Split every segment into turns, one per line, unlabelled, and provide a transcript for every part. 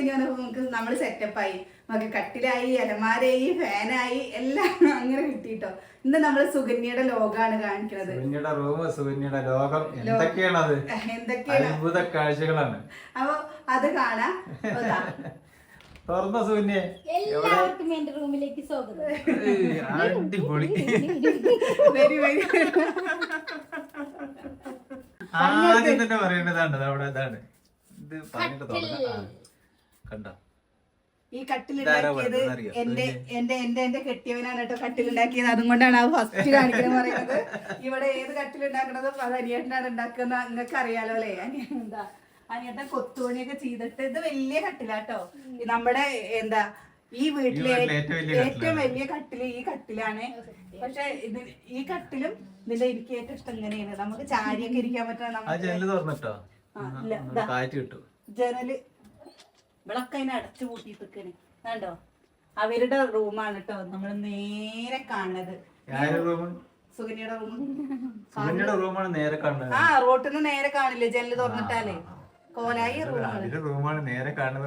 കഴിഞ്ഞാൽ നമുക്ക് നമ്മൾ സെറ്റപ്പായി നമുക്ക് കട്ടിലായി അലമാരയായി ഫാനായി എല്ലാം അങ്ങനെ കിട്ടിട്ടോ ഇന്ന് നമ്മൾ സുകന്യയുടെ ലോകമാണ് കാണിക്കുന്നത്.
സുകന്യയുടെ റൂം സുകന്യയുടെ ലോകം. എന്തൊക്കെയാണത്?
എന്തൊക്കെയാണ്?
അത്ഭുത കാഴ്ചകളാണ്.
അപ്പൊ അത് കാണാം.
തുറന്ന സുകന്യെ?
എല്ലാവർക്കും എന്റെ റൂമിലേക്ക് സ്വാഗതം.
അടിപൊളി.
വരി വരി.
ആദ്യം തന്നെ പറയേണ്ടതാണ് ദാ അവിടെ ഇതാണ്. ഇത് പറഞ്ഞിട്ട് കണ്ടോ?
ഈ കട്ടിലുണ്ടാക്കിയത്? എന്റെ എന്റെ എന്റെ എന്റെ കെട്ടിയവനാണ് കേട്ടോ കട്ടിലുണ്ടാക്കിയത്. അതുകൊണ്ടാണ് ആ ഫസ്റ്റ് കാണിക്കുന്നത് പറയുന്നത്. ഇവിടെ ഏത് കട്ടിലുണ്ടാക്കണത്? അത് അനിയേട്ടനാണ് ഉണ്ടാക്കുന്ന നിങ്ങൾക്ക് അറിയാലോ അല്ലേ? എന്താ? അനിയേട്ടൻ കൊത്തുപണിയൊക്കെ ചെയ്തിട്ട് ഇത് വലിയ കട്ടിലാട്ടോ. നമ്മുടെ എന്താ ഈ വീട്ടിലെ
ഏറ്റവും വലിയ
കട്ടിൽ ഈ കട്ടിലാണ്. പക്ഷെ ഇത് ഈ കട്ടിലും ഇതിന്റെ എനിക്ക് ഏറ്റവും ഇഷ്ടം ഇങ്ങനെയാണ്. നമുക്ക് ചാരിയൊക്കെ ഇരിക്കാൻ പറ്റുന്ന
ജനൽ തുറന്നിട്ടോ. കാറ്റ് കിട്ടും.
ജനൽ വിളക്ക് അതിനെ അടച്ചു പൂട്ടിയിട്ടിരിക്കണ് കണ്ടോ? അവരുടെ റൂമാണ് കേട്ടോ നമ്മൾ നേരെ കാണുന്നത്. സുകന്യയുടെ
റൂമാണ് നേരെ കാണുന്നത്.
ആ റോട്ടിൽ നിന്ന് നേരെ കാണില്ലേ? ജനൽ തുറന്നിട്ടാലേ. കോലായി റൂമാണ്
നേരെ കാണുന്നത്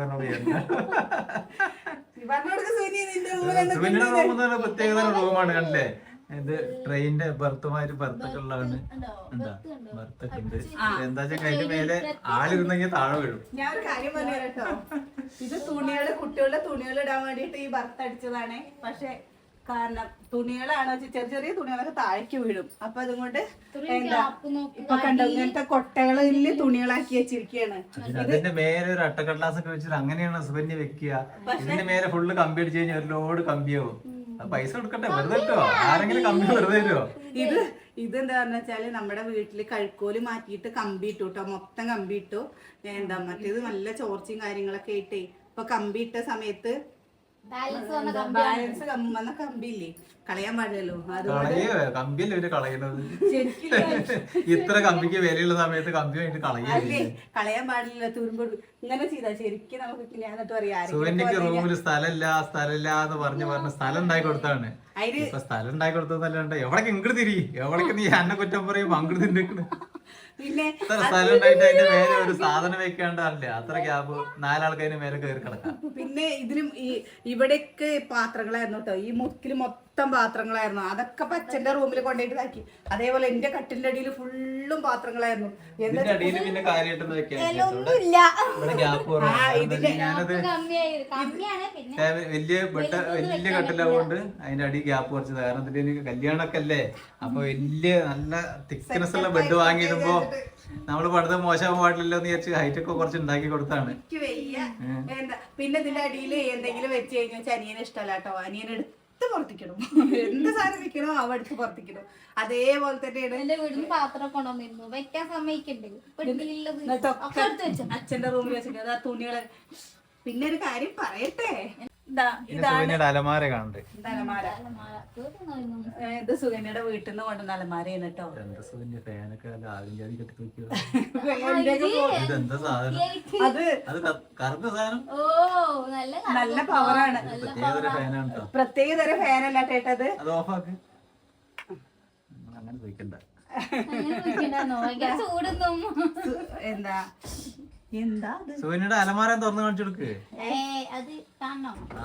പറഞ്ഞോടുക്ക സുകന്യ നിന്റെ
റൂമാണ് കണ്ടില്ലേ? ഇത് ട്രെയിനിന്റെ ബർത്തുമാര് ബർത്തൊക്കെ ഉള്ളതാണ് എന്താ? ബർത്തൊക്കെ ഉണ്ട്? എന്താ വെച്ചാൽ അതിന്റെ മേലെ ആളിരുന്നെങ്കിൽ താഴെ വീഴും.
ഞാൻ ഒരു കാര്യം പറഞ്ഞു കേട്ടോ. ഇത് തുണികൾ കുട്ടികളുടെ തുണികൾ ഇടാൻ വേണ്ടിയിട്ട് ഈ ഭർത്ത അടിച്ചതാണ്. പക്ഷെ കാരണം തുണികളാണ് ചെറിയ ചെറിയ തുണികളൊക്കെ താഴേക്ക് വീഴും. അപ്പൊ അതുകൊണ്ട് എന്താ ഇപ്പൊ കണ്ടോ ഇങ്ങനത്തെ കൊട്ടകളിൽ തുണികളാക്കി വെച്ചിരിക്കുകയാണ്
അതിന്റെ മേലെ ഒരു അട്ടക്കടലാസൊക്കെ വെച്ചിട്ട് അങ്ങനെയാണ് ഹസ്ബൻഡ് വെക്കുക. ഇതിന്റെ മേലെ ഫുള്ള് കമ്പി അടിച്ചു കഴിഞ്ഞാൽ ഒരു ലോഡ് കമ്പിയാവും. പൈസ കൊടുക്കട്ടെ വെറുതെ ആരെങ്കിലും കമ്പി വെറുതെ തരുമോ
ഇത് ഇത് എന്താന്ന് വെച്ചാൽ നമ്മുടെ വീട്ടിൽ കഴുക്കോൽ മാറ്റിയിട്ട് കമ്പി ഇട്ടു കേട്ടോ മൊത്തം കമ്പി ഇട്ടു. എന്താ മറ്റേത് നല്ല ചോർച്ചയും കാര്യങ്ങളൊക്കെ ആയിട്ടേ ഇപ്പൊ കമ്പി ഇട്ട സമയത്ത്
ബാലൻസ് വന്ന
കളയാൻ പാടില്ലല്ലോ.
കമ്പിയല്ലേ ഇവർ കളയണത്
ശരിക്കും
ഇത്ര കമ്പിക്ക് വിലയുള്ള സമയത്ത് കമ്പി വേണ്ടി കളയല്ലേ
കളയാൻ പാടില്ല തുരുമ്പ് ഇങ്ങനെ ചെയ്താ ശരിക്കും നമുക്ക് ഞാൻ എന്നിട്ട് പറയാം
റൂമിൽ സ്ഥലമില്ല സ്ഥലമില്ല എന്ന് പറഞ്ഞു പറഞ്ഞ സ്ഥലം ഉണ്ടാക്കി കൊടുത്താണ് ഇപ്പൊ സ്ഥലം ഉണ്ടാക്കി കൊടുത്തതല്ലാണ്ട് എവിടേക്ക് ഇങ്ങോട്ട് തിരി? എവിടേക്ക് നീ എന്നെ കുറ്റം പറയും അങ്ങോട്ട് തിരിക്കണ്
പിന്നെ
ഒരു സാധനം വെക്കാണ്ടല്ലേ അത്ര മേലെ കയറി കിടക്കാം.
പിന്നെ ഇതിനും ഈ ഇവിടെയൊക്കെ പാത്രങ്ങളായിരുന്നു കേട്ടോ. ഈ മുക്കിൽ മൊത്തം പാത്രങ്ങളായിരുന്നു. അതൊക്കെ പച്ചന്റെ റൂമിൽ കൊണ്ടുപോയിട്ട് ഇതാക്കി. അതേപോലെ എന്റെ കട്ടിന്റെ അടിയിൽ ഫുള്ളും പാത്രങ്ങളായിരുന്നു.
വലിയ അതിന്റെ അടി ഗ്യാപ്പ് കുറച്ചത് കാരണം എനിക്ക് കല്യാണമൊക്കെ അല്ലേ? അപ്പൊ വലിയ നല്ല തിക്നെസ് ഉള്ള ബെഡ് വാങ്ങിയിടുമ്പോ നമ്മൾ പടുത്ത മോശമാകാൻ പാടില്ലല്ലോ എന്ന് വിചാരിച്ച് ഹൈറ്റ് ഒക്കെ കുറച്ച് ഉണ്ടാക്കി കൊടുത്താണ്.
എനിക്ക് വയ്യ. എന്താ? പിന്നെ ഇതിന്റെ അടിയിൽ എന്തെങ്കിലും വെച്ച് കഴിഞ്ഞാൽ അനിയനെ ഇഷ്ടമല്ല കേട്ടോ അനിയൻ എടുത്ത് പുറത്തിക്കണം. എന്ത് സാധനം വെക്കണോ അവ എടുത്ത് പുറത്തിക്കണം. അതേപോലെ തന്നെയാണ്.
എന്റെ വീടിന് പാത്രം കൊണ്ടുവന്നിരുന്നു. വെക്കാൻ എടുത്ത്
അച്ഛന്റെ റൂമിൽ വെച്ചിട്ട് അതാ തുണികൾ. പിന്നെ ഒരു കാര്യം പറയട്ടെ.
അലമാര കാണണ്ട്?
ഇത് വീട്ടിൽ നിന്ന് കൊണ്ടുവന്ന അലമാരയാണ് കേട്ടോ
നല്ല
നല്ല പവറാണ്
പ്രത്യേക
തരം ഫാനല്ല കേട്ടത് എന്താ? എന്താ
അലമാര തുറന്നു കാണിച്ചു കൊടുക്ക്?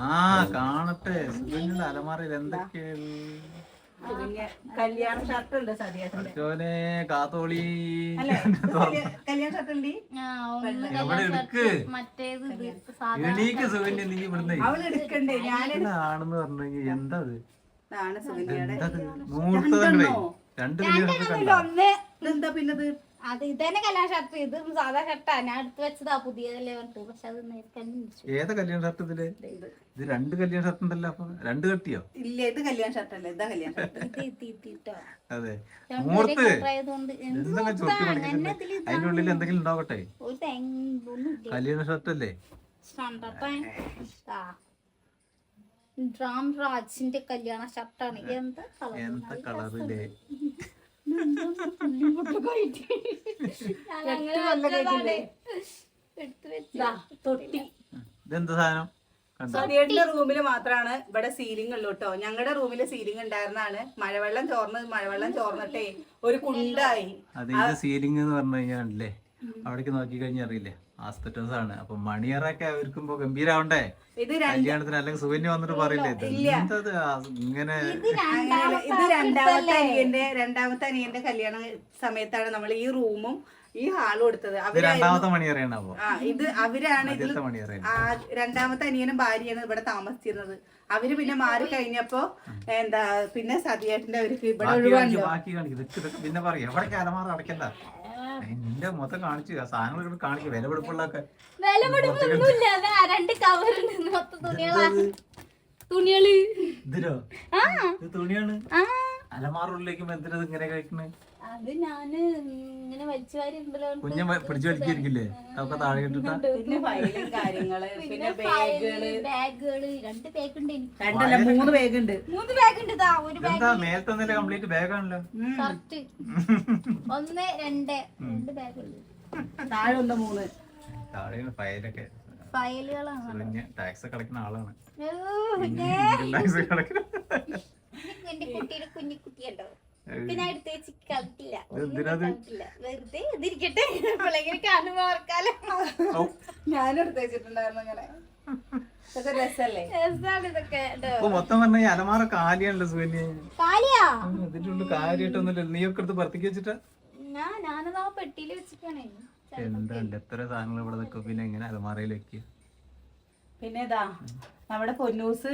ആ കാണട്ടെ. സുകന്യയുടെ അലമാരയിൽ എന്തൊക്കെയാണ്
കല്യാണ ഷർട്ട് ഉണ്ട്
കാത്തോളി.
അല്ലേ? കല്യാണ ഷർട്ട് ഉണ്ട്
എവിടെ എടുക്ക്? എണീക്ക് സുകന്യ നീ ഇവിടുന്ന്.
എടുക്കണ്ടേ? ഞാൻ
ആണെന്ന് പറഞ്ഞെങ്കിൽ എന്താ അത് മൂർത്തതങ്ങളെ രണ്ട് കല്യാണം കണ്ട?
പിന്നത്?
അത് ഇതന്നെ കല്യാണ ഷർട്ട് ഇത് സാധാ ഷർട്ടാ. ഞാൻ എടുത്ത് വെച്ചതാ പുതിയതല്ലേ പറഞ്ഞിട്ട്. പക്ഷെ അത് നേരത്തെ
ഏതാ കല്യാണ ഷർട്ട് ഇതിൽ? ഇത് രണ്ട് കല്യാണ ഷർട്ട് ഉണ്ടല്ലോ അപ്പൊ. രണ്ട് കെട്ടിയോ?
ഇല്ല ഇത് കല്യാണ ഷർട്ട് അല്ല. ഇതാ കല്യാണ ഷർട്ട്.
അതെ. മൂർത്ത് അതിന്റെ ഉള്ളിൽ എന്തെങ്കിലും ഉണ്ടാവട്ടെ? കല്യാണ ഷർട്ട് അല്ലേ?
ഡ്രാം രാജിന്റെ കല്യാണ ഷർട്ടാണ്. എന്താ കളർ
എന്താ കളറില്ലേ ഇതെന്താ സാധനം?
സതിയേട്ടന്റെ റൂമിൽ മാത്രമാണ് ഇവിടെ സീലിംഗ് ഉള്ളു കേട്ടോ ഞങ്ങളുടെ റൂമിൽ സീലിംഗ് ഉണ്ടായിരുന്നാണ് മഴവെള്ളം ചോർന്ന് മഴവെള്ളം ചോർന്നിട്ടേ ഒരു കുണ്ടായി.
അത് സീലിംഗ് എന്ന് പറഞ്ഞു കഴിഞ്ഞാണല്ലേ അവിടേക്ക് നോക്കി കഴിഞ്ഞാൽ അറിയില്ലേ? ഹോസ്പിറ്റൽസ് ആണ് അപ്പൊ മണിയറൊക്കെ അവർക്കുമ്പോ ഗംഭീരാവണ്ടേ?
ഇത്
കല്യാണത്തിന് അല്ലെങ്കിൽ സുകന്യ വന്നിട്ട് പറയില്ലേ? എന്തത് ഇങ്ങനെ
ഇത്
രണ്ടാമത്തെ അനിയന്റെ രണ്ടാമത്തെ അനിയന്റെ കല്യാണ സമയത്താണ് നമ്മൾ ഈ റൂമും ഈ ഹാളും എടുത്തത്.
രണ്ടാമത്തെ മണിയറയാണ് അപ്പൊ.
ഇത് അവരാണ് ഇതിൽ രണ്ടാമത്തെ അനിയനും ഭാര്യയാണ് ഇവിടെ താമസിച്ചിരുന്നത്. അവർ പിന്നെ മാറി കഴിഞ്ഞപ്പോ എന്താ പിന്നെ സതിയേട്ടന്റെ അവർക്ക് ഇവിടെ
ഒഴിവാണ് പിന്നെ പറയാം. അടക്കണ്ട ഏയ് നിന്റെ മൊത്തം കാണിച്ചു ആ സാധനങ്ങൾ കാണിക്കും വില പിടിപ്പുള്ളതൊക്കെ
വില രണ്ട് കവറിൽ മൊത്തം തുണികളാ. തുണികൾ.
ഇതിലോ? തുണിയാണ്? അലമാറുള്ളിലേക്ക് എന്തിനാ ഇങ്ങനെ കഴിക്കണേ?
അത് ഞാൻ ഇങ്ങനെ വലിച്ചു
കുഞ്ഞ പിടിച്ചു വലിക്കിരിക്കില്ലേ അതൊക്കെ താഴെ ഇട്ടിട്ടാ?
പിന്നെ ഫയലും കാര്യങ്ങൾ പിന്നെ ബാഗുകൾ.
ബാഗുകൾ രണ്ട് ബാഗ് ഉണ്ട് എനിക്ക്
രണ്ടല്ല മൂന്ന് ബാഗുണ്ട്.
മൂന്ന് ബാഗ് ഉണ്ട് ഇതാ ഒരു ബാഗ്.
മേലത്തെ നില കംപ്ലീറ്റ് ബാഗാണല്ലോ?
കറക്റ്റ്. ഒന്ന് രണ്ട് രണ്ട് ബാഗ് ഉണ്ട്
താഴെ ഒന്ന് മൂന്ന്.
താഴെ ഫയലൊക്കെ
ഫയലുകളാണ്.
കുഞ്ഞ് ടാക്സ് ഒക്കെ അടക്കുന്ന ആളാണ്. ടാക്സ്
എന്റെ കുട്ടിയുടെ കുഞ്ഞു കുട്ടിയുണ്ടോ പിന്നെ അടുത്ത് വെച്ച് കളിക്കില്ല? കളിക്കില്ല വെറുതെ ഇതിരിക്കട്ടെ എപ്പോഴെങ്കിലും കാണുമ്പോ ഓർക്കാലോ.
ഞാനും എടുത്ത് വെച്ചിട്ടുണ്ടായിരുന്നു.
ഇപ്പൊ മൊത്തം പറഞ്ഞ അലമാറ കാലിയാണല്ലോ ഇതിന്റെ ഉള്ളിൽ കാര്യമായിട്ടൊന്നുമില്ല നീയൊക്കെ എടുത്ത് പുറത്തേക്ക് വെച്ചിട്ടാ?
ഞാൻ ഞാനതാ പെട്ടിയിൽ വെച്ചിട്ടാണേ.
എന്താ എത്ര സാധനങ്ങൾ ഇവിടെ നിൽക്കും പിന്നെ എങ്ങനെ അലമാറയിൽ വെക്കുക
പിന്നെ ഇതാ നമ്മുടെ പൊന്നൂസ്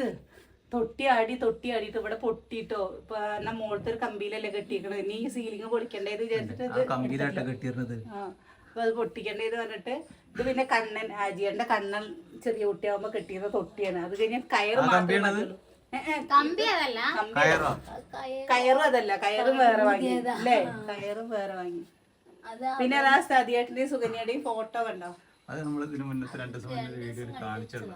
തൊട്ടിയാടി തൊട്ടിയാടിയിട്ട് ഇവിടെ പൊട്ടിട്ടോ. ഇപ്പൊ എന്നാ മോളത്തെ ഒരു കമ്പിയിലല്ലേ കെട്ടിക്കണത്? നീ സീലിംഗ് പൊളിക്കണ്ടേത് വിചാരിച്ചിട്ട് അപ്പൊ അത് പൊട്ടിക്കണ്ടേന്ന് പറഞ്ഞിട്ട് ഇത് പിന്നെ കണ്ണൻ ആജിയന്റെ കണ്ണൻ ചെറിയ കുട്ടിയാവുമ്പോ കെട്ടിയിരുന്ന തൊട്ടിയാണ്. അത് കഴിഞ്ഞ കയറ് മാത്രമേ
കയറോ?
കയറും അതല്ല. കയറും വേറെ വാങ്ങി. അല്ലേ? കയറും വേറെ വാങ്ങി. പിന്നെ അതാ സതിയേട്ടന്റെയും സുകന്യയുടെയും ഫോട്ടോ കണ്ടോ?
അത് നമ്മൾ ഇതിനു മുന്നത്തെ രണ്ട് ദിവസം വീഡിയോയിൽ കാണിച്ചുള്ള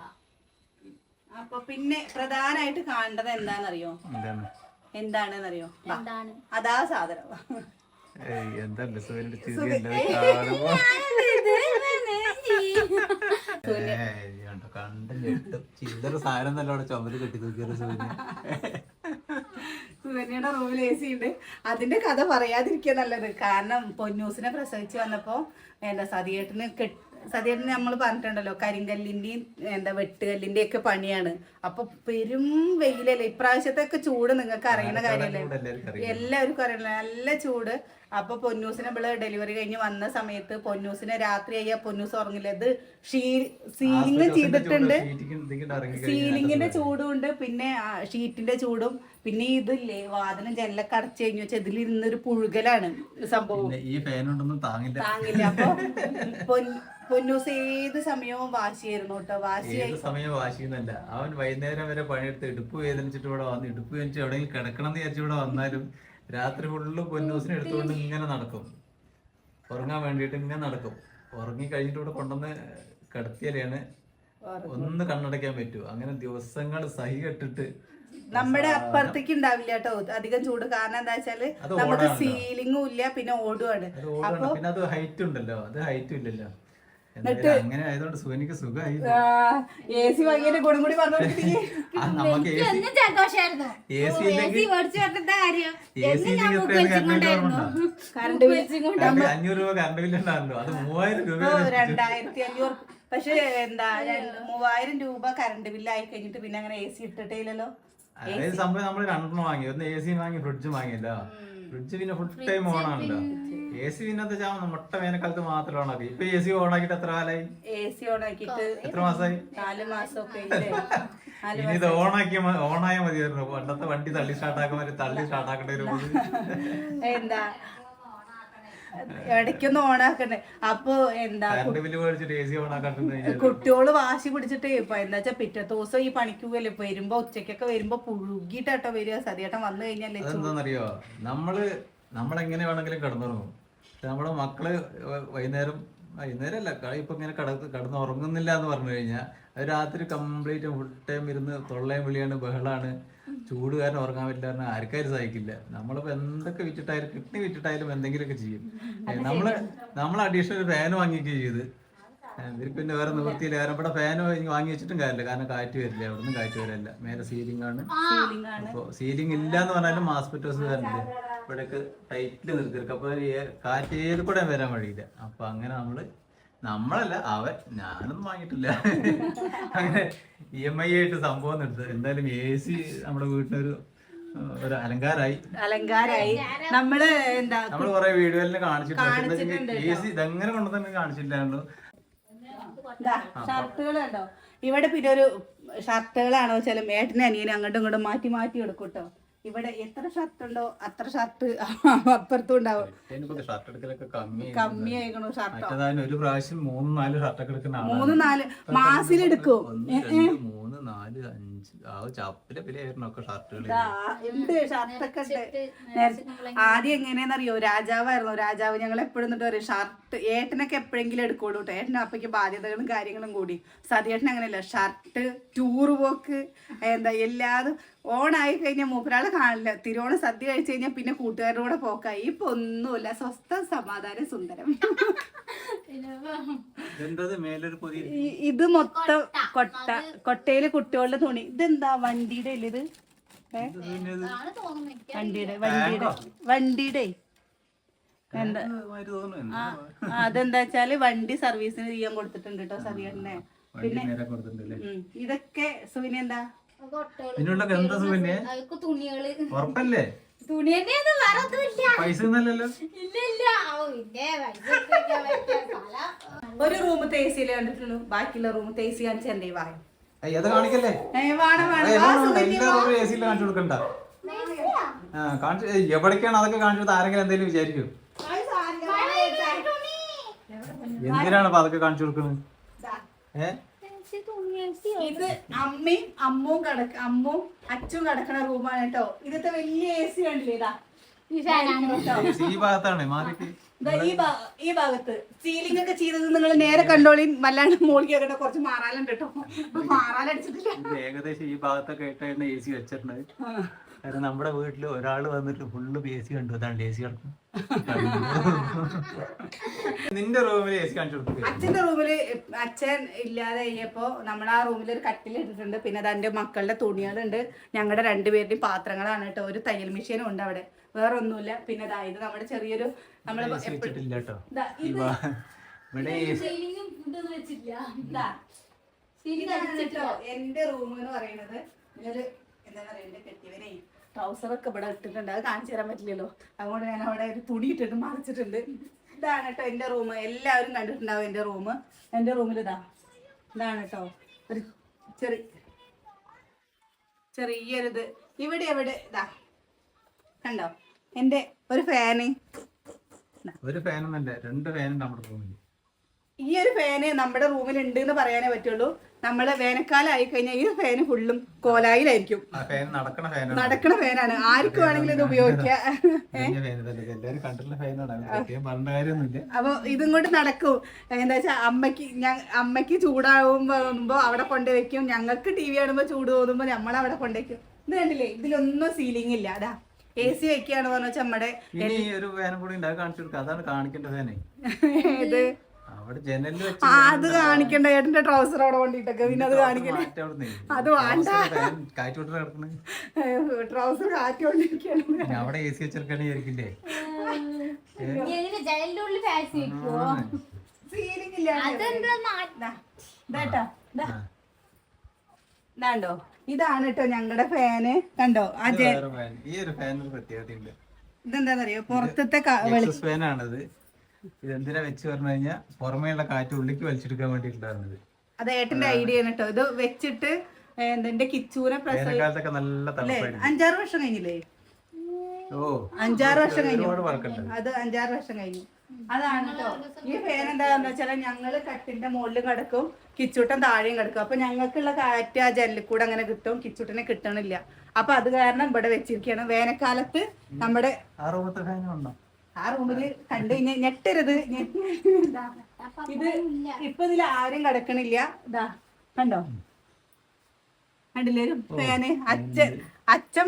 അപ്പൊ പിന്നെ പ്രധാനമായിട്ട് കാണേണ്ടത് എന്താണെന്നറിയോ?
എന്താണ്?
എന്താണെന്നറിയോ?
എന്താണ്?
അതാ സാധനം.
ചില്ലറ സാധനം നല്ല അവിടെ ചുമര് കെട്ടി തൂക്കിയൊരു സൂര്യ
സുകന്യയുടെ റൂമിൽ എ സി ഉണ്ട്. അതിന്റെ കഥ പറയാതിരിക്കുക നല്ലത്. കാരണം പൊന്നൂസിനെ പ്രസവിച്ച് വന്നപ്പോ എന്താ സതിയേട്ടന് കെട്ട് സതിയേട്ടന് നമ്മൾ പറഞ്ഞിട്ടുണ്ടല്ലോ കരിങ്കല്ലിന്റെയും എന്താ വെട്ടുകല്ലിന്റെ ഒക്കെ പണിയാണ്. അപ്പൊ പെരും വെയിലല്ലേ? ഇപ്രാവശ്യത്തെ ഒക്കെ ചൂട് നിങ്ങൾക്ക് അറിയുന്ന കാര്യമല്ലേ
എല്ലാവർക്കും
അറിയണ നല്ല ചൂട്. അപ്പൊ പൊന്നൂസിനെ നമ്മൾ ഡെലിവറി കഴിഞ്ഞ് വന്ന സമയത്ത് പൊന്നൂസിനെ രാത്രി ആയ പൊന്നൂസ് ഉറങ്ങില്ല? ഇത് സീലിംഗ് ചെയ്തിട്ടുണ്ട്. സീലിംഗിന്റെ ചൂടും ഉണ്ട്. പിന്നെ ഷീറ്റിന്റെ ചൂടും പിന്നെ ഇതില്ലേ വാതിലും ജനലൊക്കെ അടച്ചു കഴിഞ്ഞു വെച്ചാൽ ഇതിൽ ഒരു പുഴുകലാണ് സംഭവം.
ഈ ഫാൻ ഉണ്ടെന്നും താങ്ങില്ല.
താങ്ങില്ല. അപ്പൊ പൊന്നൂസ് ഏത് സമയവും വാശിയായിരുന്നു കേട്ടോ. വാശി
ഏത് സമയം വാശിയെന്നല്ല. അവൻ വൈകുന്നേരം വരെ പണിയെടുത്ത് ഇടുപ്പ് വേദനിച്ചിട്ട് ഇവിടെ വന്ന് ഇടുപ്പ് വേദനിച്ച് എവിടെയെങ്കിലും കിടക്കണം എന്ന് വിചാരിച്ചു ഇവിടെ വന്നാലും രാത്രി ഫുള്ള് പൊന്നൂസിനെ എടുത്തുകൊണ്ട് ഇങ്ങനെ നടക്കും. ഉറങ്ങാൻ വേണ്ടിയിട്ട് ഇങ്ങനെ നടക്കും. ഉറങ്ങി കഴിഞ്ഞിട്ട് ഇവിടെ കൊണ്ടുവന്ന് കിടത്തിയാലാണ് ഒന്ന് കണ്ണടയ്ക്കാൻ പറ്റൂ. അങ്ങനെ ദിവസങ്ങൾ സഹി കെട്ടിട്ട്
നമ്മുടെ അപ്പുറത്തേക്ക് ഉണ്ടാവില്ല കേട്ടോ. അധികം ചൂട്. കാരണം എന്താ
വെച്ചാൽ
നമുക്ക്. സീലിംഗും ഇല്ല പിന്നെ ഓടുവാണ്.
അപ്പൊ പിന്നെ അത് ഹൈറ്റ് ഉണ്ടല്ലോ. അത് ഹൈറ്റും ഇല്ലല്ലോ. അങ്ങനെ ആയതുകൊണ്ട് സുഖമായി.
എ സി വാങ്ങിയതിന്റെ ഗുണം കൂടി
അഞ്ഞൂറ് രൂപ കറണ്ട് അത് മൂവായിരം രൂപ
ഇപ്പൊ രണ്ടായിരത്തി അഞ്ഞൂറ് പക്ഷെ എന്താ മൂവായിരം രൂപ കറണ്ട് ബില്ല് ആയി കഴിഞ്ഞിട്ട് പിന്നെ അങ്ങനെ എ സി ഇട്ടിട്ടേ ഇല്ലല്ലോ
അതായത് സംഭവം നമ്മൾ രണ്ടെണ്ണം വാങ്ങി. ഒന്ന് എ സി വാങ്ങി ഫ്രിഡ്ജ് വാങ്ങിയല്ലോ. ഫ്രിഡ്ജ് പിന്നെ ഫുൾ ടൈം ഓൺ ആണല്ലോ. എ സി പിന്നെ ചാവുന്ന വെച്ചാൽ മുട്ട വേനൽക്കാലത്ത് മാത്രം ഓൺ ആക്കി. ഇപ്പൊ എ സി ഓൺ ആക്കിട്ട് എത്ര കാലായി?
എ സി ഓൺ ആക്കിട്ട്
എത്ര മാസമായി
നാല് മാസമൊക്കെ
ഇനി ഇത് ഓൺ ആക്കിയ ഓൺ ആയാൽ മതിയായിരുന്നു. പണ്ടത്തെ വണ്ടി തള്ളി സ്റ്റാർട്ട് ആക്കാൻ തള്ളി സ്റ്റാർട്ട് ആക്കേണ്ടി വരും.
എന്താ? ഇടയ്ക്കൊന്ന് ഓൺ ആക്കണ്ടേ അപ്പൊ എന്താ കുട്ടികൾ വാശി പിടിച്ചിട്ട് ഇപ്പൊ എന്താ വെച്ചാ പിറ്റത്തെ ദിവസം ഈ പണിക്കുകയല്ലേ വരുമ്പോ ഉച്ചക്കൊക്കെ വരുമ്പോ പുഴുകിട്ടാട്ടോ വരിക. സതിയേട്ടൻ വന്നു കഴിഞ്ഞാലേ
അതെന്താന്നറിയോ? നമ്മൾ നമ്മളെങ്ങനെ വേണമെങ്കിലും കിടന്നുറങ്ങും. പക്ഷെ നമ്മുടെ മക്കൾ വൈകുന്നേരം വൈകുന്നേരം അല്ല ഇപ്പൊ ഇങ്ങനെ കട കടന്ന് ഉറങ്ങുന്നില്ല എന്ന് പറഞ്ഞു കഴിഞ്ഞാൽ അത് രാത്രി കംപ്ലീറ്റ് ഫുൾ ടൈം ഇരുന്ന് തൊള്ളയും വിളിയാണ് ബഹളാണ്. ചൂട് കാരണം ഉറങ്ങാൻ പറ്റില്ല പറഞ്ഞാൽ ആർക്കാരും സഹിക്കില്ല. നമ്മളിപ്പോ എന്തൊക്കെ വിറ്റിട്ടായാലും കിഡ്നി വിറ്റിട്ടായാലും എന്തെങ്കിലുമൊക്കെ ചെയ്യും. നമ്മൾ നമ്മൾ അഡീഷണൽ ഫാൻ വാങ്ങിക്കുകയും ചെയ്ത്. ഇവർക്ക് പിന്നെ വേറെ നിവൃത്തിയില്ല കാരണം ഇവിടെ ഫാൻ വാങ്ങി വെച്ചിട്ടും കാര്യമില്ല. കാരണം കാറ്റ് വരില്ല. അവിടെ നിന്നും കാറ്റ് വരില്ല. മേലെ സീലിംഗ് ആണ്. അപ്പൊ സീലിംഗ് ഇല്ല എന്ന് പറഞ്ഞാലും മാസ്പെറ്റോസ് വരണ്ടേ ഇവിടെയൊക്കെ ടൈറ്റിൽ നിർത്തിയിരിക്കും അപ്പൊ ഈ കാറ്റ് ഏത് കൂടെ വരാൻ വഴിയില്ല. അപ്പൊ അങ്ങനെ നമ്മൾ നമ്മളല്ല അവൻ ഞാനൊന്നും വാങ്ങിയിട്ടില്ല. അങ്ങനെ ഇ എം ഐ ആയിട്ട് സംഭവം എടുത്ത്. എന്തായാലും എ സി നമ്മുടെ വീട്ടിലൊരു ഏഹ്, ഒരു അലങ്കാരായി.
അലങ്കാരായി. നമ്മൾ എന്താ
നമ്മൾ കൊറേ വീഡിയോയിലും കാണിച്ചിട്ടുണ്ട്. എ സി ഇതെങ്ങനെ കൊണ്ടുതന്നെ കാണിച്ചില്ലായിരുന്നു
ഷർട്ടുകൾ കണ്ടോ ഇവിടെ പിന്നെ ഒരു ഷർട്ടുകളാണോ ചില മേട്ടനെ അനിയനെ അങ്ങോട്ടും ഇങ്ങോട്ടും മാറ്റി മാറ്റി എടുക്കും കേട്ടോ ഇവിടെ എത്ര ഷർട്ട് ഉണ്ടോ അത്ര ഷർട്ട് അപ്പുറത്തും ഉണ്ടാവും
കമ്മി
ആയിക്കണോ ഷർട്ട്.
ഒരു പ്രാവശ്യം മൂന്ന് നാല് ഷർട്ടൊക്കെ എടുക്കുന്ന
മൂന്ന് നാല് മാസിലെടുക്കും.
മൂന്ന് നാല് അഞ്ച്. ആ ചപ്പിലെ വിലയായിരുന്നു ഒക്കെ ഷർട്ടുകൾ
ഷർട്ടൊക്കെ ആദ്യം എങ്ങനെയാണെന്നറിയോ? രാജാവായിരുന്നു. രാജാവ് ഞങ്ങൾ എപ്പോഴും എന്നിട്ട് പറയും ഷർട്ട് ഏട്ടനൊക്കെ എപ്പോഴെങ്കിലും എടുക്കുള്ളൂ കേട്ടോ ഏട്ടന് അപ്പയ്ക്ക് ബാധ്യതകളും കാര്യങ്ങളും കൂടി. സതിയേട്ടൻ അങ്ങനെയല്ല. ഷർട്ട് ടൂർ പോക്ക് എന്താ എല്ലാതും ഓണായി കഴിഞ്ഞാൽ മൂപ്പരാളെ കാണില്ല. തിരുവോണ സദ്യ കഴിച്ചു കഴിഞ്ഞാൽ പിന്നെ കൂട്ടുകാരുടെ കൂടെ പോക്കായി. ഇപ്പൊ ഒന്നുമില്ല. സ്വസ്ഥ സമാധാനം സുന്ദരം. ഇത് മൊത്തം കൊട്ട. കൊട്ടയിൽ കുട്ടികളുടെ തുണി. ഇതെന്താ വണ്ടിയുടെ അല്ലേ ഇത്? വണ്ടിയുടെ വണ്ടിയുടെ. വണ്ടിയുടെ. എന്താ? അതെന്താ വെച്ചാൽ വണ്ടി സർവീസിന് ചെയ്യാൻ കൊടുത്തിട്ടുണ്ട് കേട്ടോ
സതി
പിന്നെ. ഇതൊക്കെ സുവിന എന്താ?
തുണികൾ.
തുണി തന്നെയാണ് വേറെ ഒന്നുമില്ല
പൈസ
ഇല്ല ഇല്ല.
ഒരു റൂം തേസിയിലേ സിയിലേ കണ്ടിട്ടുള്ളൂ? ബാക്കിയുള്ള റൂം തേസി എന്തേ വായ?
അത് കാണിക്കല്ലേ? എ സിയിൽ കാണിച്ചു കൊടുക്കണ്ട. ആ കാണിച്ചു എവിടേക്കാണ് അതൊക്കെ കാണിച്ചു കൊടുത്ത് ആരെങ്കിലും എന്തെങ്കിലും വിചാരിക്കും. എന്തിനാണ് അപ്പൊ അതൊക്കെ കാണിച്ചു കൊടുക്കുന്നത്. ഏഹ്
ഇത് അമ്മയും അമ്മും കിടക്ക അമ്മും അച്ഛനും കിടക്കണ റൂമാണ് കേട്ടോ. ഇതത്തെ വലിയ എ സി കണ്ടില്ലേ ഇതാ.
ഈ
ഭാഗത്താണ് മാറിയിട്ട്.
ഈ ഭാ- ഈ ഭാഗത്ത്. സീലിംഗ് ഒക്കെ ചെയ്തത് നിങ്ങൾ നേരെ കണ്ടോളി. വല്ലാണ്ട് മോളിക്ക് കേട്ടോ കുറച്ച് മാറാലുണ്ട് കേട്ടോ. മാറാലടിച്ചിട്ടില്ല
ഏകദേശം ഈ ഭാഗത്തൊക്കെ ആയിട്ടാണ് എ സി വെച്ചിട്ടുണ്ട്. കാരണം നമ്മുടെ വീട്ടിൽ ഒരാൾ വന്നിട്ട് ഫുള്ള് എ സി കണ്ടു. അതാണ് എ സി കിടക്കും നിന്റെ റൂമിൽ എ സി കാണിച്ചു
അച്ഛന്റെ റൂമിൽ അച്ഛൻ ഇല്ലാതെ കഴിഞ്ഞപ്പോ നമ്മൾ ആ റൂമിൽ ഒരു കട്ടിൽ ഇട്ടിട്ടുണ്ട്. പിന്നെ അത് എന്റെ മക്കളുടെ തുണികളുണ്ട്. ഞങ്ങളുടെ രണ്ടുപേരുടെയും പാത്രങ്ങളാണ് കേട്ടോ. ഒരു തയ്യൽ മെഷീനും ഉണ്ട് അവിടെ. വേറെ ഒന്നുമില്ല പിന്നെ ദാ ഇത് നമ്മുടെ ചെറിയൊരു നമ്മൾ ഇതാ എന്റെ റൂം എന്ന് പറയുന്നത് ഇതിലൊരു എന്താ പറയാ എന്റെ കെട്ടിയവനെ ട്രൗസർ ഒക്കെ ഇവിടെ ഇട്ടിട്ടുണ്ട്. അത് കാണിച്ചു തരാൻ പറ്റില്ലല്ലോ. അതുകൊണ്ട് ഞാൻ അവിടെ ഒരു തുണി ഇട്ടിട്ട് മറിച്ചിട്ടുണ്ട്. ഇതാണ് കേട്ടോ എന്റെ റൂം എല്ലാവരും കണ്ടിട്ടുണ്ടാവും എന്റെ റൂം എന്റെ റൂമിൽ ഇതാ ഇതാണ് കേട്ടോ. ഒരു ചെറിയ ചെറിയൊരിത്. ഇവിടെ എവിടെ? ഇതാ കണ്ടോ? എന്റെ ഒരു ഫാന്
ഒരു ഫാനൊന്നല്ല രണ്ട് ഫാനും നമ്മുടെ റൂമിൽ
ഈ ഒരു ഫാന് നമ്മുടെ റൂമിൽ ഉണ്ട് എന്ന് പറയാനേ പറ്റുള്ളൂ. നമ്മൾ വേനൽക്കാലം ആയി കഴിഞ്ഞാൽ ഈ ഫാന് ഫുള്ളും കോലായിലായിരിക്കും.
നടക്കണ ഫാനാണ്
ആർക്ക് വേണമെങ്കിലും ഇത് ഉപയോഗിക്കാം. അപ്പൊ ഇതും കൊണ്ട് നടക്കും. എന്താ വെച്ചാൽ അമ്മയ്ക്ക് അമ്മയ്ക്ക് ചൂടാകുമ്പോ അവിടെ കൊണ്ടുവയ്ക്കും ഞങ്ങൾക്ക് ടി വി കാണുമ്പോ ചൂട് തോന്നുമ്പോ നമ്മൾ അവിടെ കൊണ്ടുവയ്ക്കും ഇത് കണ്ടില്ലേ? ഇതിലൊന്നും സീലിംഗ് ഇല്ല. അതാ. എ സി വെക്കുകയാണ് പറഞ്ഞ നമ്മുടെ
ഇനി ഒരു കൂടി അത് കാണിച്ചു കൊടുക്കുക അതാണ് കാണിക്കേണ്ട ഫാനേ അവിടെ ജനലിൽ വെച്ച്
ആ, അത് കാണിക്കണ്ട. ഏട്ടന്റെ ട്രൗസർ അവിടെ കൊണ്ടിട്ടൊക്കെ. പിന്നെ അത് കാണിക്കണ്ട.
മാറ്റി അവിടുന്ന്.
അത് വേണ്ട.
ഫാൻ കാറ്റ്
ട്രൗസർ
പിന്നെ അവിടെ എ സി വെച്ചെടുക്കണേ വിചാരിക്കില്ലേ?
ഇനി എങ്ങനെ ജനലിന്റെ ഉള്ളിൽ ഫാൻസി വെക്കുവോ?
സീലിംഗ് ഇല്ല
അതെന്താ നാ-
ദാ. ഇതാണ്ടോ ഇതാണ് കേട്ടോ ഞങ്ങളുടെ ഫാന്. കണ്ടോ?
ഫാൻ ഈ ഒരു ഫാനൊരു പ്രത്യേകതയുണ്ട്.
ഇതെന്താന്നറിയോ? പുറത്തത്തെ
ഫാനാണത് ഇതെന്തിനാ വെച്ച് പറഞ്ഞു കഴിഞ്ഞാൽ പുറമേയുള്ള കാറ്റ് ഉള്ളിക്ക് വലിച്ചെടുക്കാൻ വേണ്ടിയിട്ടുണ്ടായിരുന്നത്
അത് ഏട്ടന്റെ ഐഡിയ ആണ് കേട്ടോ ഇത് വെച്ചിട്ട് എന്താ എന്റെ കിച്ചൂനെ അഞ്ചാറ് വർഷം കഴിഞ്ഞില്ലേ?
ഓ.
അഞ്ചാറ് വർഷം കഴിഞ്ഞു. അത് അഞ്ചാറ് വർഷം കഴിഞ്ഞു. അതാണ് കേട്ടോ ഈ ഫാൻ എന്താന്ന് വെച്ചാൽ ഞങ്ങൾ കട്ടിന്റെ മുകളിൽ കിടക്കും കിച്ചൂട്ടൻ താഴെയും കിടക്കും. അപ്പൊ ഞങ്ങൾക്കുള്ള കാറ്റ് ആ ജനലിൽ കൂടെ അങ്ങനെ കിട്ടും കിച്ചൂട്ടനെ കിട്ടണില്ല. അപ്പൊ അത് കാരണം ഇവിടെ വെച്ചിരിക്കുകയാണ് വേനൽക്കാലത്ത് നമ്മുടെ
ആ
റൂമിൽ റൂമിൽ കണ്ടു കഴിഞ്ഞാൽ ഞെട്ടരുത്. ഇതാ. ഇത് ഇപ്പൊ ഇതിൽ ആരും കിടക്കണില്ല. ഇതാ കണ്ടോ? കണ്ടില്ലേ? ഒരു ഫാന്. അച്ഛൻ അച്ഛൻ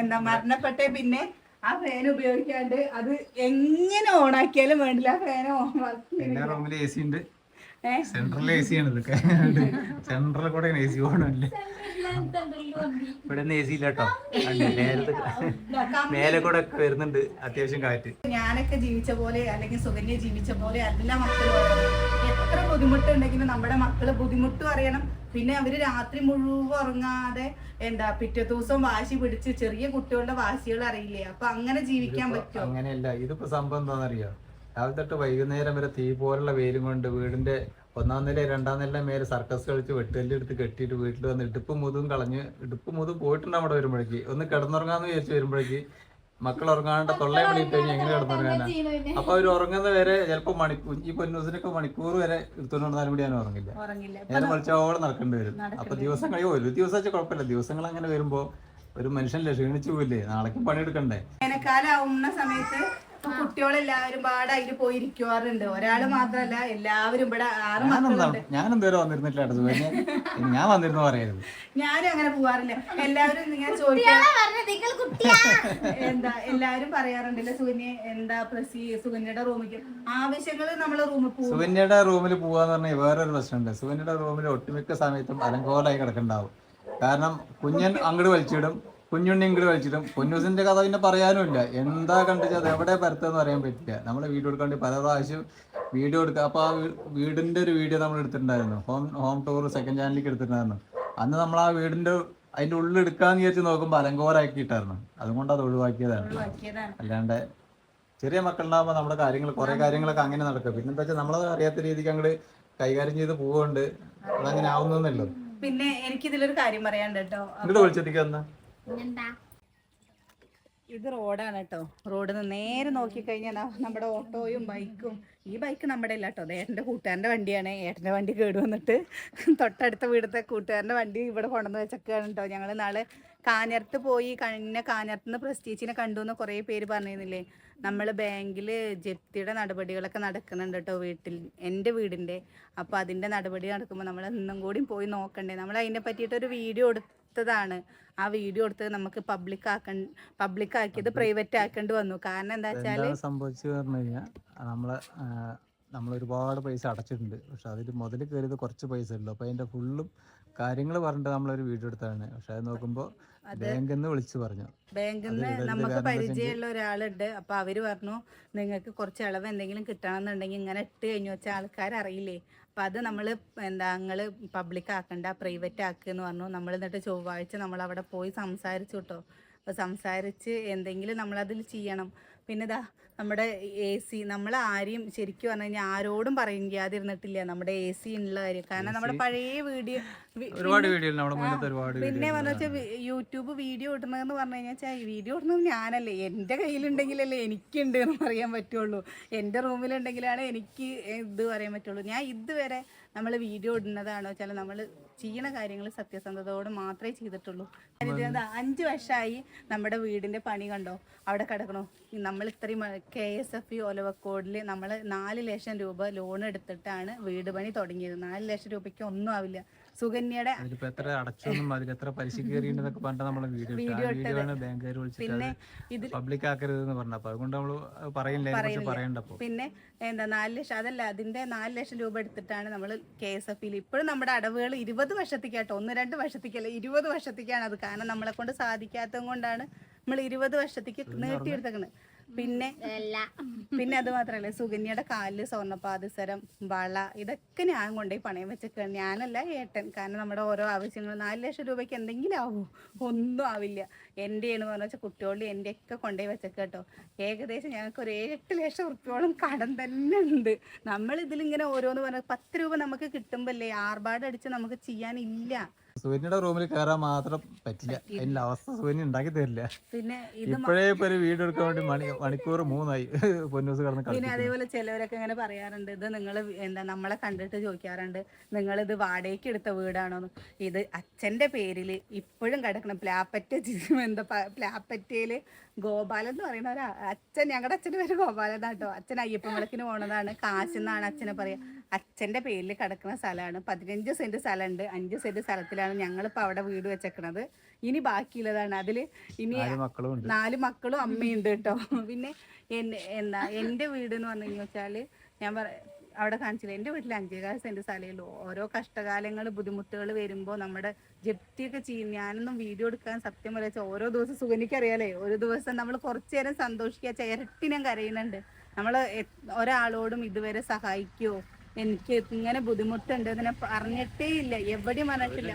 എന്താ മരണപ്പെട്ടേ പിന്നെ ആ ഫാൻ ഉപയോഗിക്കാണ്ട് അത് എങ്ങനെ ഓൺ ആക്കിയാലും വേണ്ടില്ല. ആ ഫാൻ
എല്ലാ റൂമിൽ എ സി ഉണ്ട്. സെൻട്രൽ എ സി ആണ് ഇതൊക്കെ. സെൻട്രൽ കൂടെ എ സി പോകണല്ലേ ഇവിടെ നിന്ന് എ സി ഇല്ല കേട്ടോ. മേലെ കൂടെ ഒക്കെ വരുന്നുണ്ട് അത്യാവശ്യം കാറ്റ്.
ഞാനൊക്കെ ജീവിച്ച പോലെ അല്ലെങ്കിൽ സുകന്യ ജീവിച്ച പോലെ എല്ലാ മക്കളും അറിയണം. എത്ര ബുദ്ധിമുട്ടുണ്ടെങ്കിലും നമ്മുടെ മക്കൾ ബുദ്ധിമുട്ടും അറിയണം. പിന്നെ അവർ രാത്രി മുഴുവൻ ഉറങ്ങാതെ എന്താ പിറ്റേ ദിവസം വാശി പിടിച്ച് ചെറിയ കുട്ടികളുടെ വാശികൾ അറിയില്ലേ? അപ്പൊ അങ്ങനെ ജീവിക്കാൻ പറ്റും
അങ്ങനെയല്ല. ഇതിപ്പോ സംഭവം എന്താണെന്നറിയോ? രാവിലെ തൊട്ട് വൈകുന്നേരം വരെ തീ പോലുള്ള വെയിലും കൊണ്ട് വീടിന്റെ ഒന്നാം നില രണ്ടാം നില മേലെ സർക്കസ് കളിച്ച് വെട്ടുകല്ല് എടുത്ത് കെട്ടിയിട്ട് വീട്ടിൽ വന്ന് ഇടുപ്പ് മുതും കളഞ്ഞ് ഇടുപ്പ് മുതും പോയിട്ടുണ്ട് അവിടെ വരുമ്പോഴേക്ക്. ഒന്ന് കിടന്നുറങ്ങാന്ന് വിചാരിച്ച് വരുമ്പോഴേക്ക് മക്കൾ ഉറങ്ങാണ്ട് തൊള്ളയെ വിളിയിട്ട് കഴിഞ്ഞാൽ എങ്ങനെ കിടന്നുറങ്ങാനാ അപ്പൊ അവർ ഉറങ്ങുന്ന വരെ ചിലപ്പോ മണിക്കൂർ ഈ പൊന്നൂസിനൊക്കെ മണിക്കൂർ വരെ എടുത്തുകൊണ്ട് നടന്നാലും കൂടി ഞാൻ ഉറങ്ങില്ല.
ഞാൻ
മറിച്ചോടെ വിളിച്ചോളം നടക്കേണ്ടി വരും. അപ്പൊ ദിവസം കഴിയും. ഒരു ദിവസം വെച്ചാൽ കുഴപ്പമില്ല. ദിവസങ്ങൾ അങ്ങനെ വരുമ്പോ ഒരു മനുഷ്യനല്ലേ ക്ഷീണിച്ചു പോയില്ലേ നാളേക്കും പണിയെടുക്കണ്ടേ?
വേനൽക്കാലാവുന്ന സമയത്ത് ഇപ്പൊ കുട്ടികളെല്ലാവരും പാടെ അതിൽ പോയി ഇരിക്കുവാറുണ്ട് ഒരാൾ മാത്രല്ല എല്ലാവരും ഇവിടെ ആറ്
ഞാനെന്താ
മക്കളുണ്ട്.
ഞാനും ഇതുവരെ. വന്നിരുന്നില്ല അടുത്ത് ഞാൻ വന്നിരുന്നു പറയരുത്.
ഞാനും അങ്ങനെ പോവാറില്ല. എല്ലാവരും ഇങ്ങനെ ചോദിക്കാം
പറഞ്ഞ നിങ്ങൾ കുട്ടിയാ.
എന്താ എല്ലാവരും പറയാറുണ്ടല്ലോ സുകന്യ എന്താ പ്രസി സുകന്യയുടെ റൂമിക്ക് ആവശ്യങ്ങൾ നമ്മളെ റൂമിൽ പോകും.
സുകന്യയുടെ റൂമിൽ പോവാന്ന് പറഞ്ഞാൽ വേറൊരു പ്രശ്നമുണ്ട്. സുകന്യയുടെ റൂമിൽ ഒട്ടുമിക്ക സമയത്തും അലങ്കോലായി കിടക്കണ്ടാവും. കാരണം കുഞ്ഞൻ അങ്ങോട്ട് വലിച്ചിടും കുഞ്ഞുണ്ണി ഇങ്ങോട്ട് പൊന്നൂസിന്റെ കഥ പിന്നെ പറയാനും ഇല്ല എന്താ കണ്ടിട്ട് അത് എവിടെ പരത്തെന്ന് പറയാൻ പറ്റില്ല. നമ്മൾ വീഡിയോ എടുക്കാൻ വേണ്ടി പല പ്രാവശ്യം വീഡിയോ എടുക്കുക അപ്പൊ ആ വീടിന്റെ ഒരു വീഡിയോ നമ്മൾ എടുത്തിട്ടുണ്ടായിരുന്നു. ഹോം ഹോം ടൂർ സെക്കൻഡ് ചാനലിലേക്ക് എടുത്തിട്ടുണ്ടായിരുന്നു. അന്ന് നമ്മൾ ആ വീടിന്റെ അതിന്റെ ഉള്ളിൽ എടുക്കാന്ന് വിചാരിച്ച് നോക്കുമ്പോൾ അലങ്കോലാക്കിയിട്ടായിരുന്നു അതുകൊണ്ട് അത് ഒഴിവാക്കിയതാണ്. അല്ലാണ്ട് ചെറിയ മക്കളുണ്ടാകുമ്പോൾ നമ്മുടെ കാര്യങ്ങൾ കുറെ കാര്യങ്ങളൊക്കെ അങ്ങനെ നടക്കും. പിന്നെ എന്താ വെച്ചാൽ നമ്മളത് അറിയാത്ത രീതിക്ക് അങ്ങോട്ട് കൈകാര്യം ചെയ്ത് പോവുകൊണ്ട് അതങ്ങനെ ആവുന്നല്ലോ
പിന്നെ എനിക്കിതിലൊരു കാര്യം പറയാണ്ട് കേട്ടോ. ഇത് റോഡാണ് കേട്ടോ നിന്ന് നേരെ നോക്കിക്കഴിഞ്ഞാൽ നമ്മുടെ ഓട്ടോയും ബൈക്കും. ഈ ബൈക്ക് നമ്മുടെ ഇല്ല കേട്ടോ ഏട്ടന്റെ കൂട്ടുകാരന്റെ വണ്ടിയാണ്. ഏട്ടന്റെ വണ്ടി കേട് വന്നിട്ട് തൊട്ടടുത്ത വീടത്തെ കൂട്ടുകാരന്റെ വണ്ടി ഇവിടെ കൊണ്ടുവന്ന് വെച്ചൊക്കെയാണ് കേട്ടോ ഞങ്ങൾ നാളെ കാഞ്ഞിരത്ത് പോയി. കഴിഞ്ഞ കാഞ്ഞിരത്ത് നിന്ന് പ്രസ്റ്റീച്ചിനെ കണ്ടു എന്ന് കുറേ പേര് പറഞ്ഞിരുന്നില്ലേ? നമ്മൾ ബാങ്കിൽ ജപ്തിയുടെ നടപടികളൊക്കെ നടക്കുന്നുണ്ട് കേട്ടോ വീട്ടിൽ എന്റെ വീടിന്റെ. അപ്പോൾ അതിന്റെ നടപടി നടക്കുമ്പോൾ നമ്മൾ ഇന്നും കൂടി പോയി നോക്കണ്ടേ? നമ്മൾ അതിനെ പറ്റിയിട്ടൊരു വീഡിയോ എടുത്തതാണ് ആ വീഡിയോ എടുത്തത് നമുക്ക് പബ്ലിക് ആക്ക പബ്ലിക് ആക്കിയത് പ്രൈവറ്റ് ആക്കേണ്ടി വന്നു. കാരണം എന്താ വെച്ചാൽ
സംഭവിച്ചു പറഞ്ഞു കഴിഞ്ഞാൽ നമ്മളെ നമ്മൾ ഒരുപാട് പൈസ അടച്ചിട്ടുണ്ട്. പക്ഷെ അതിൽ മുതൽ കയറിയത് കുറച്ച് പൈസ ഉള്ളൂ. അപ്പോൾ അതിന്റെ ഫുള്ളും കാര്യങ്ങൾ പറഞ്ഞിട്ട് നമ്മളൊരു വീഡിയോ എടുത്താണ് പക്ഷെ അത് നോക്കുമ്പോൾ ബാങ്കിൽ നിന്ന് വിളിച്ചു പറഞ്ഞു.
ബാങ്കിൽ നിന്ന് നമുക്ക് പരിചയമുള്ള ഒരാളുണ്ട്. അപ്പൊ അവർ പറഞ്ഞു നിങ്ങൾക്ക് കുറച്ച് ഇളവ് എന്തെങ്കിലും കിട്ടണമെന്നുണ്ടെങ്കിൽ ഇങ്ങനെ ഇട്ട് കഴിഞ്ഞു വെച്ചാൽ ആൾക്കാർ അറിയില്ലേ അപ്പൊ അത് നമ്മൾ എന്താ നിങ്ങൾ പബ്ലിക് ആക്കണ്ട പ്രൈവറ്റ് ആക്കുന്ന് പറഞ്ഞു. നമ്മൾ എന്നിട്ട് ചൊവ്വാഴ്ച നമ്മൾ അവിടെ പോയി സംസാരിച്ചു കേട്ടോ അപ്പൊ സംസാരിച്ച് എന്തെങ്കിലും നമ്മളതിൽ ചെയ്യണം. പിന്നെ ഇതാ നമ്മുടെ എ സി നമ്മൾ ആരെയും ശരിക്കും പറഞ്ഞു കഴിഞ്ഞാൽ ആരോടും പറയാതിരുന്നിട്ടില്ല നമ്മുടെ എ സി ഉള്ള കാര്യം. കാരണം നമ്മുടെ പഴയ വീഡിയോ
ഒരുപാട് വീഡിയോ
പിന്നെ പറഞ്ഞ വെച്ചാൽ യൂട്യൂബ് വീഡിയോ ഇടുന്നതെന്ന് പറഞ്ഞു കഴിഞ്ഞാൽ വീഡിയോ ഇടുന്നത് ഞാനല്ലേ. എന്റെ കയ്യിലുണ്ടെങ്കിലല്ലേ എനിക്കുണ്ട് എന്ന് പറയാൻ പറ്റുള്ളൂ. എന്റെ റൂമിലുണ്ടെങ്കിലാണ് എനിക്ക് ഇത് പറയാൻ പറ്റുള്ളൂ. ഞാൻ ഇതുവരെ നമ്മൾ വീഡിയോ ഇടുന്നതാണോ വെച്ചാൽ നമ്മൾ ചെയ്യണ കാര്യങ്ങൾ സത്യസന്ധതയോട് മാത്രമേ ചെയ്തിട്ടുള്ളൂ. അഞ്ച് വർഷമായി നമ്മുടെ വീടിന്റെ പണി കണ്ടോ? അവിടെ കിടക്കണോ? നമ്മൾ ഇത്രയും കെ എസ് എഫ് യു ഒലവക്കോടിൽ നമ്മൾ നാല് ലക്ഷം രൂപ ലോൺ എടുത്തിട്ടാണ് വീട് പണി തുടങ്ങിയത്. നാല് ലക്ഷം രൂപയ്ക്ക് ഒന്നും ആവില്ല. സുകന്യയുടെ പിന്നെ പിന്നെ എന്താ നാല് ലക്ഷം അതല്ല അതിന്റെ നാല് ലക്ഷം രൂപ എടുത്തിട്ടാണ് നമ്മൾ കെ എസ് എഫ് ഇപ്പോഴും നമ്മുടെ അടവുകൾ ഇരുപത് വർഷത്തേക്കാട്ടോ. ഒന്ന് രണ്ട് വർഷത്തേക്കല്ല ഇരുപത് വർഷത്തേക്കാണ് അത്. കാരണം നമ്മളെ കൊണ്ട് സാധിക്കാത്തത് കൊണ്ടാണ് നമ്മൾ ഇരുപത് വർഷത്തേക്ക് നീട്ടിയെടുത്തേക്കുന്നത് പിന്നെ പിന്നെ അത് മാത്രല്ല സുകന്യയുടെ കാലിൽ സ്വർണപാദസരം വള ഇതൊക്കെ ഞാൻ കൊണ്ടുപോയി പണയം വെച്ചേക്കാണ്. ഞാനല്ല ഏട്ടൻ. കാരണം നമ്മുടെ ഓരോ ആവശ്യങ്ങൾ നാല് ലക്ഷം രൂപയ്ക്ക് എന്തെങ്കിലും ആവൂ? ഒന്നും ആവില്ല. എന്റെയാണ് പറഞ്ഞു വെച്ചാൽ കുട്ടികളിൽ എന്റെ ഒക്കെ കൊണ്ടുപോയി വെച്ചേക്ക കേട്ടോ. ഏകദേശം ഞങ്ങൾക്ക് ഒരു എട്ട് ലക്ഷം ഉറുപ്പ്യോളം കടം തന്നെ ഉണ്ട്. നമ്മൾ ഇതിലിങ്ങനെ ഓരോന്ന് പറഞ്ഞ പത്ത് രൂപ നമുക്ക് കിട്ടുമ്പല്ലേ ആർഭാടടിച്ച് നമുക്ക് ചെയ്യാനില്ല.
സൂര്യയുടെ റൂമിൽ കയറാൻ മാത്രം പറ്റില്ല. അതിന്റെ അവസ്ഥ സൂര്യൻ ഉണ്ടാക്കി തരില്ല.
പിന്നെ
ഇപ്പോഴേ ഇപ്പൊ ഒരു വീട് എടുക്കാൻ വേണ്ടി മണി മണിക്കൂർ മൂന്നായി. പൊന്നൂസ് കടന്ന്
പിന്നെ അതേപോലെ ചിലവരൊക്കെ ഇങ്ങനെ പറയാറുണ്ട് ഇത് നിങ്ങൾ എന്താ നമ്മളെ കണ്ടിട്ട് ചോദിക്കാറുണ്ട് നിങ്ങൾ ഇത് വാടകയ്ക്ക് എടുത്ത വീടാണോ? ഇത് അച്ഛന്റെ പേരിൽ ഇപ്പോഴും കിടക്കണം പ്ലാപ്പറ്റ എന്താ പ്ലാപ്പറ്റയിൽ ഗോപാലൻ എന്ന് പറയുന്ന ഒരു അച്ഛൻ ഞങ്ങളുടെ അച്ഛന്റെ പേര് ഗോപാലൻ കേട്ടോ. അച്ഛൻ അയ്യപ്പൻ വിളക്കിന് പോണതാണ്. കാശെന്നാണ് അച്ഛനെ പറയാ. അച്ഛന്റെ പേരിൽ കിടക്കുന്ന സ്ഥലമാണ്. പതിനഞ്ച് സെന്റ് സ്ഥലമുണ്ട് അഞ്ച് സെന്റ് സ്ഥലത്തിലാണ് ഞങ്ങളിപ്പോൾ അവിടെ വീട് വെച്ചേക്കണത്. ഇനി ബാക്കിയുള്ളതാണ്. അതിൽ ഇനി
നാല് മക്കളും ഉണ്ട്.
നാല് മക്കളും അമ്മയുണ്ട് കേട്ടോ. പിന്നെ എന്നെ എന്താ എന്റെ വീട് എന്ന് പറഞ്ഞു കഴിഞ്ഞാൽ ഞാൻ പറ അവിടെ കാണിച്ചില്ല? എന്റെ വീട്ടിൽ അഞ്ചേകാൽ സെന്റ് സ്ഥലമേ ഓരോ കഷ്ടകാലങ്ങൾ ബുദ്ധിമുട്ടുകൾ വരുമ്പോൾ നമ്മുടെ ജപ്തിയൊക്കെ ചെയ്യും. ഞാനൊന്നും വീഡിയോ എടുക്കാൻ സത്യം പറയാ ഓരോ ദിവസം സുഖനിക്ക് അറിയാലേ ഒരു ദിവസം നമ്മൾ കുറച്ചു നേരം സന്തോഷിക്കുക ചേരട്ടി ഞാൻ കരയുന്നുണ്ട്. നമ്മൾ ഒരാളോടും ഇതുവരെ സഹായിക്കുവോ എനിക്ക് ഇങ്ങനെ ബുദ്ധിമുട്ടുണ്ട് ഇതിനെ പറഞ്ഞിട്ടേ ഇല്ല. എവിടെയും പറഞ്ഞിട്ടില്ല.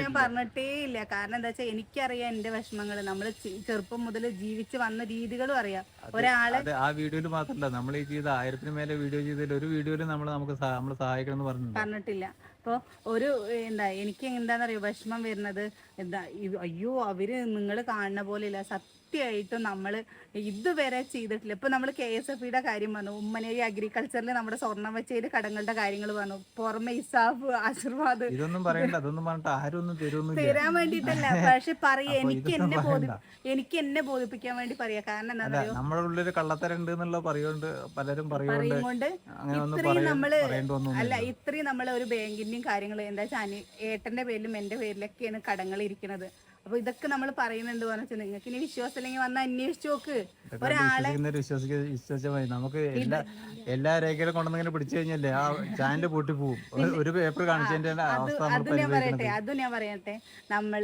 ഞാൻ പറഞ്ഞിട്ടേ ഇല്ല. കാരണം എന്താ വെച്ചാൽ എനിക്കറിയാം എന്റെ വിഷമങ്ങൾ നമ്മൾ ചെറുപ്പം മുതൽ ജീവിച്ച് വന്ന രീതികളും അറിയാം. ഒരാളെ
ആ വീഡിയോയിൽ മാത്രമല്ല നമ്മൾ ഈ ചെയ്ത ആയിരത്തിന് മേലെ വീഡിയോ ചെയ്തതിൽ ഒരു വീഡിയോയിൽ നമ്മൾ നമുക്ക് നമ്മൾ സഹായിക്കണം എന്ന്
പറഞ്ഞിട്ടില്ല. അപ്പോൾ ഒരു എന്താ എനിക്ക് എന്താണെന്നറിയോ വിഷമം വരുന്നത്? എന്താ അയ്യോ അവർ നിങ്ങൾ കാണുന്ന പോലെയില്ല സത്യമായിട്ടും നമ്മൾ ഇതുവരെ ചെയ്തിട്ടില്ല. ഇപ്പോൾ നമ്മൾ കെ എസ് എഫ് ഇയുടെ കാര്യം പറഞ്ഞു ഉമ്മനേരി അഗ്രികൾച്ചറിൽ നമ്മുടെ സ്വർണം വെച്ചതിൽ കടങ്ങളുടെ കാര്യങ്ങൾ പറഞ്ഞു പുറമെ ഇസാഫ് ആശീർവാദ്
ഇതൊന്നും പറയണ്ട. അതൊന്നും പറഞ്ഞിട്ട് ആരും
തരാൻ വേണ്ടിട്ടല്ല പക്ഷെ പറയാ എനിക്ക് എന്നെ ബോധി എനിക്ക് എന്നെ ബോധിപ്പിക്കാൻ വേണ്ടി പറയാ. കാരണം
എന്താ
പറയുക
നമ്മുടെ ഉള്ളിൽ എന്നുള്ള പറയുകൊണ്ട് പലരും പറയുകൊണ്ട്
പറയും കൊണ്ട്
അങ്ങനെ ഒന്നും
ഇത്രയും
നമ്മൾ
അല്ല ഇത്രയും നമ്മൾ ഒരു ബാങ്കിന്റെയും കാര്യങ്ങൾ എന്താ വെച്ചാൽ ഏട്ടന്റെ പേരിലും എന്റെ പേരിലൊക്കെയാണ് കടങ്ങൾ ഇരിക്കുന്നത്. അപ്പൊ ഇതൊക്കെ നമ്മൾ പറയുന്നുണ്ട് നിങ്ങൾക്ക് ഇനി വിശ്വാസം ഇല്ലെങ്കിൽ വന്ന് അന്വേഷിച്ചു നോക്ക്. ഒരാളെ
നമുക്ക് എല്ലാ എല്ലാ രേഖകളും കൊണ്ടുവന്നിങ്ങനെ പിടിച്ചു കഴിഞ്ഞല്ലേ ആ ചാനൽ പൊട്ടി പോകും ഒരു- പേപ്പർ കാണിച്ചതിന്റെ
അത്
അവസ്ഥ നമ്മൾ
അത് ഞാൻ പറയട്ടെ അത് ഞാൻ പറയട്ടെ. നമ്മൾ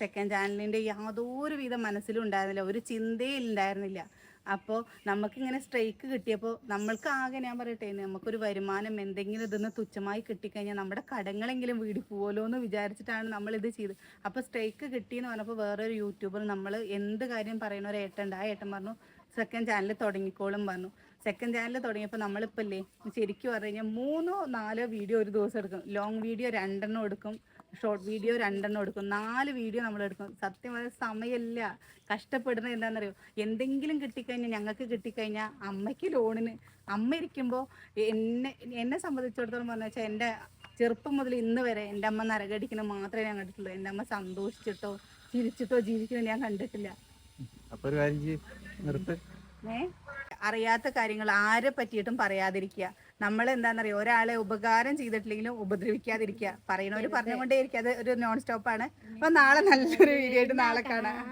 സെക്കൻഡ് ചാനലിന്റെ യാതൊരു വിധം മനസ്സിലും ഉണ്ടായിരുന്നില്ല. ഒരു ചിന്തയിൽ ഉണ്ടായിരുന്നില്ല അപ്പോൾ നമുക്കിങ്ങനെ സ്ട്രൈക്ക് കിട്ടിയപ്പോൾ നമ്മൾക്ക് ആകെ ഞാൻ പറയട്ടെ നമുക്കൊരു വരുമാനം എന്തെങ്കിലും ഇതൊന്ന് തുച്ഛമായി കിട്ടിക്കഴിഞ്ഞാൽ നമ്മുടെ കടങ്ങളെങ്കിലും വീടി പോവല്ലോ എന്ന് വിചാരിച്ചിട്ടാണ് നമ്മളിത് ചെയ്തത്. അപ്പോൾ സ്ട്രൈക്ക് കിട്ടിയെന്ന് പറഞ്ഞപ്പോൾ വേറൊരു യൂട്യൂബർ നമ്മൾ എന്ത് കാര്യം പറയുന്ന ഒരു ഏട്ടൻ ആ ഏട്ടൻ പറഞ്ഞു സെക്കൻഡ് ചാനൽ തുടങ്ങിക്കോളും പറഞ്ഞു. സെക്കൻഡ് ചാനൽ തുടങ്ങിയപ്പോൾ നമ്മളിപ്പോൾ ഇല്ലേ ശരിക്കും പറഞ്ഞു കഴിഞ്ഞാൽ മൂന്നോ നാലോ വീഡിയോ ഒരു ദിവസം എടുക്കും. ലോങ് വീഡിയോ രണ്ടെണ്ണം എടുക്കും. ഷോർട്ട് വീഡിയോ രണ്ടെണ്ണം എടുക്കും. നാല് വീഡിയോ നമ്മൾ എടുക്കും. സത്യം പറഞ്ഞാൽ സമയമില്ല. കഷ്ടപ്പെടുന്നത് എന്താണെന്നറിയോ? എന്തെങ്കിലും കിട്ടിക്കഴിഞ്ഞാൽ ഞങ്ങൾക്ക് കിട്ടിക്കഴിഞ്ഞാൽ അമ്മയ്ക്ക് ലോണിന്. അമ്മ ഇരിക്കുമ്പോൾ എന്നെ എന്നെ സംബന്ധിച്ചിടത്തോളം പറഞ്ഞു വെച്ചാൽ എന്റെ ചെറുപ്പം മുതൽ ഇന്ന് വരെ എന്റെ അമ്മ നരകടിക്കുന്നത് മാത്രമേ ഞാൻ കണ്ടിട്ടുള്ളൂ. എന്റെ അമ്മ സന്തോഷിച്ചിട്ടോ ചിരിച്ചിട്ടോ ജീവിക്കുന്നത് ഞാൻ കണ്ടിട്ടില്ല. അറിയാത്ത കാര്യങ്ങൾ ആരെ പറ്റിയിട്ടും പറയാതിരിക്കുക. നമ്മൾ എന്താണെന്നറിയോ ഒരാളെ ഉപകാരം ചെയ്തിട്ടില്ലെങ്കിലും ഉപദ്രവിക്കാതിരിക്കുക. പറയണവര് പറഞ്ഞുകൊണ്ടേ ഇരിക്കുക അത് ഒരു നോൺ സ്റ്റോപ്പ് ആണ് അപ്പൊ നാളെ നല്ലൊരു വീഡിയോ ആയിട്ട് നാളെ കാണാം.